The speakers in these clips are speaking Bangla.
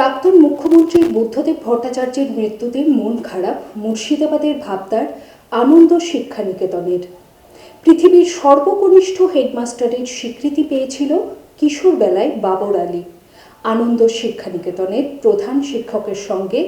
প্রাক্তন মুখ্যমন্ত্রী বুদ্ধদেব ভট্টাচার্যের মৃত্যুতে মন খারাপ, মুর্শিদাবাদের ভাবদার, আনন্দ শিক্ষা নিকেতনের পৃথিবীর সর্বকনিষ্ঠ হেডমাস্টারের স্বীকৃতি পেয়েছিল কিশোর বেলায় বাবর আলী। আনন্দ শিক্ষা নিকেতনের প্রধান শিক্ষকের সঙ্গে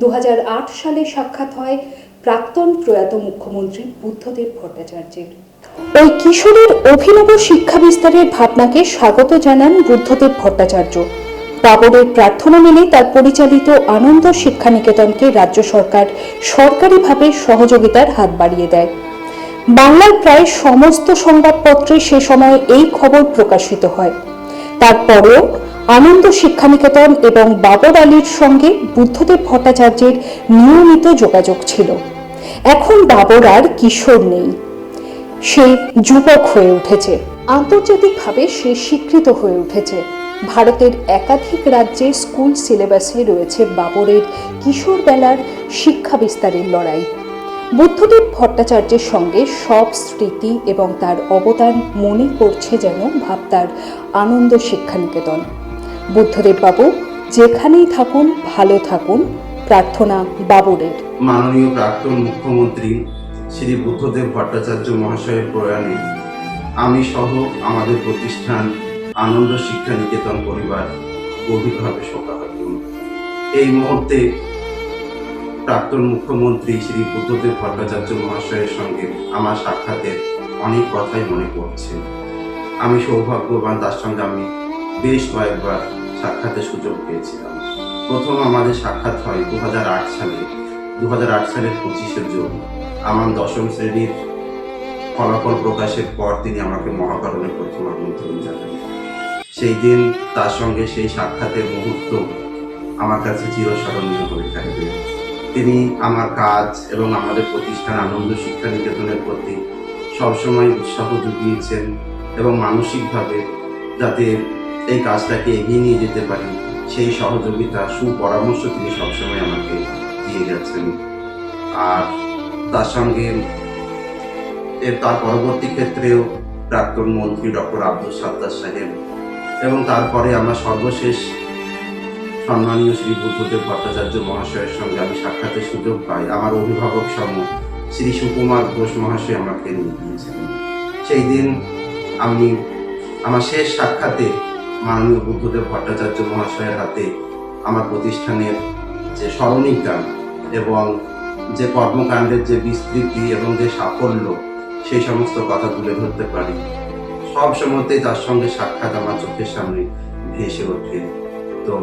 দু হাজার আট সালে সাক্ষাৎ হয় প্রাক্তন প্রয়াত মুখ্যমন্ত্রী বুদ্ধদেব ভট্টাচার্যের। ওই কিশোরের অভিনব শিক্ষা বিস্তারের ভাবনাকে স্বাগত জানান বুদ্ধদেব ভট্টাচার্য। বাবরের প্রার্থনা মেনে তার পরিচালিত আনন্দ শিক্ষা নিকেতনকে রাজ্য সরকার সরকারিভাবে সহযোগিতার হাত বাড়িয়ে দেয়। বাংলার প্রায় সমস্ত সংবাদপত্রে সে সময় এই খবর প্রকাশিত হয়। তারপরেও আনন্দ শিক্ষানিকেতন এবং বাবর আলীর সঙ্গে বুদ্ধদেব ভট্টাচার্যের নিয়মিত যোগাযোগ ছিল। এখন বাবর আর কিশোর নেই। সে যুবক হয়ে উঠেছে। আন্তর্জাতিকভাবে সে স্বীকৃত হয়ে উঠেছে। ভারতের একাধিক রাজ্যে স্কুল সিলেবাসে রয়েছে বাবরের কিশোর বেলার শিক্ষা বিস্তারের লড়াই। বুদ্ধদেব ভট্টাচার্যের সঙ্গে সব স্মৃতি এবং তার অবদান মনে করছে যেন ভাবতার আনন্দ শিক্ষানিকেতন। বুদ্ধদেব বাবু, যেখানেই থাকুন, ভালো থাকুন, প্রার্থনা বাবরের। মাননীয় প্রাক্তন মুখ্যমন্ত্রী শ্রী বুদ্ধদেব ভট্টাচার্য মহাশয়ের প্রয়াণে আমি সহ আমাদের প্রতিষ্ঠান আনন্দ শিক্ষা নিকেতন পরিবার গভীরভাবে শোকাহত এই মুহূর্তে প্রাক্তন মুখ্যমন্ত্রী শ্রী বুদ্ধদেব ভট্টাচার্য মহাশয়ের সঙ্গে আমার সাক্ষাতের অনেক কথাই মনে পড়ছে। আমি সৌভাগ্যবান, তার সঙ্গে আমি বেশ কয়েকবার সাক্ষাতের সুযোগ পেয়েছিলাম। প্রথম আমাদের সাক্ষাৎ হয় দু হাজার আট সালে। দু সালের পঁচিশে জুন। আমার দশম শ্রেণির ফলাফল প্রকাশের পর তিনি আমাকে মহাকরণে প্রথম আমন্ত্রণ জানান সেই দিন তার সঙ্গে সেই সাক্ষাতের মুহূর্ত আমার কাছে চিরস্মরণীয় হয়ে থাকবে। তিনি আমার কাজ এবং আমাদের প্রতিষ্ঠান আনন্দ শিক্ষা নিকেতনের প্রতি সবসময় উৎসাহ জুগিয়েছেন এবং মানসিকভাবে যাতে এই কাজটাকে এগিয়ে নিয়ে যেতে পারি, সেই সহযোগিতা, সুপরামর্শ তিনি সবসময় আমাকে দিয়ে গেছেন আর তার সঙ্গে এর তার পরবর্তী ক্ষেত্রেও প্রাক্তন মন্ত্রী ডক্টর আব্দুল সাত্তার সাহেব এবং তারপরে আমরা সর্বশেষ সম্মানীয় শ্রী বুদ্ধদেব ভট্টাচার্য মহাশয়ের সঙ্গে আমি সাক্ষাতের সুযোগ পাই। আমার অভিভাবক সম শ্রী সুকুমার ঘোষ মহাশয় আমাকে নিয়ে গিয়েছিলেন সেই দিন আমি আমার শেষ সাক্ষাতে মাননীয় বুদ্ধদেব ভট্টাচার্য মহাশয়ের হাতে আমার প্রতিষ্ঠানের যে স্মরণিকা এবং যে কর্মকাণ্ডের যে বিস্তৃতি এবং যে সাফল্য, সেই সমস্ত কথা তুলে ধরতে পারি। সব সময়তেই তার সঙ্গে সাক্ষাৎ আমার চোখের সামনে ভেসে ওঠে। তো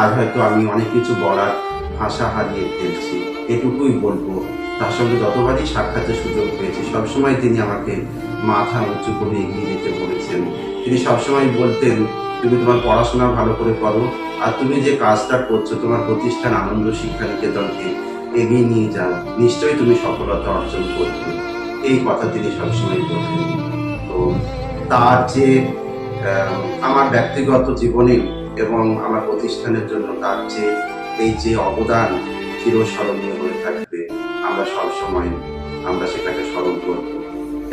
আর হয়তো আমি অনেক কিছু বলার ভাষা হারিয়ে ফেলছি, এটুকুই বলব। তার সঙ্গে যতবারই সাক্ষাতের সুযোগ পেয়েছি, সবসময় তিনি আমাকে মাথা উঁচু করে এগিয়ে যেতে বলেছেন। তিনি সবসময় বলতেন, তুমি তোমার পড়াশোনা ভালো করে করো, আর তুমি যে কাজটা করছ, তোমার প্রতিষ্ঠান আনন্দ শিক্ষা নিকেতনকে এগিয়ে নিয়ে যাও। নিশ্চয়ই তুমি সফলতা অর্জন করবে। এই কথা তিনি সবসময় বলতেন। তো তার যে আমার ব্যক্তিগত জীবনে এবং আমার প্রতিষ্ঠানের জন্য তার যে, এই যে অবদান চিরস্মরণীয় হয়ে থাকবে, আমরা সবসময় আমরা সেটাকে স্মরণ করব।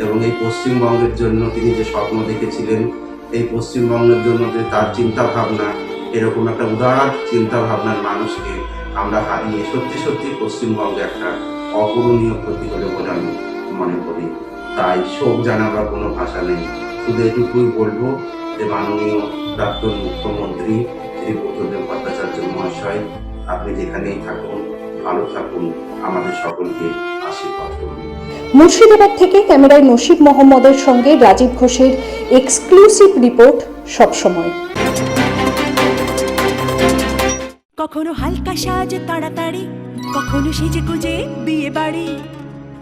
এবং এই পশ্চিমবঙ্গের জন্য তিনি যে স্বপ্ন দেখেছিলেন, এই পশ্চিমবঙ্গের জন্য যে তার চিন্তা ভাবনা এরকম একটা উদার চিন্তা ভাবনার মানুষকে আমরা হারিয়ে সত্যি সত্যি পশ্চিমবঙ্গে একটা অপূরণীয় ক্ষতি হলে বলে আমি মনে করি। তাই শোক জানাবার কোনো ভাষা নেই। শুধু এটুকুই বলব যে মাননীয় প্রাক্তন মুখ্যমন্ত্রী শ্রী বুদ্ধদেব ভট্টাচার্য মহাশয় আপনি যেখানেই থাকুন ভালো থাকুন আমাদের সকলকে আশীর্বাদ করুন। মুর্শিদাবাদ থেকে ক্যামেরায় নসিব মোহাম্মদের সঙ্গে রাজীব ঘোষের এক্সক্লুসিভ রিপোর্ট সবসময়। কখনো হালকা সাজ তাড়াতাড়ি কখনো সেজে গুজে বিয়ে বাড়ি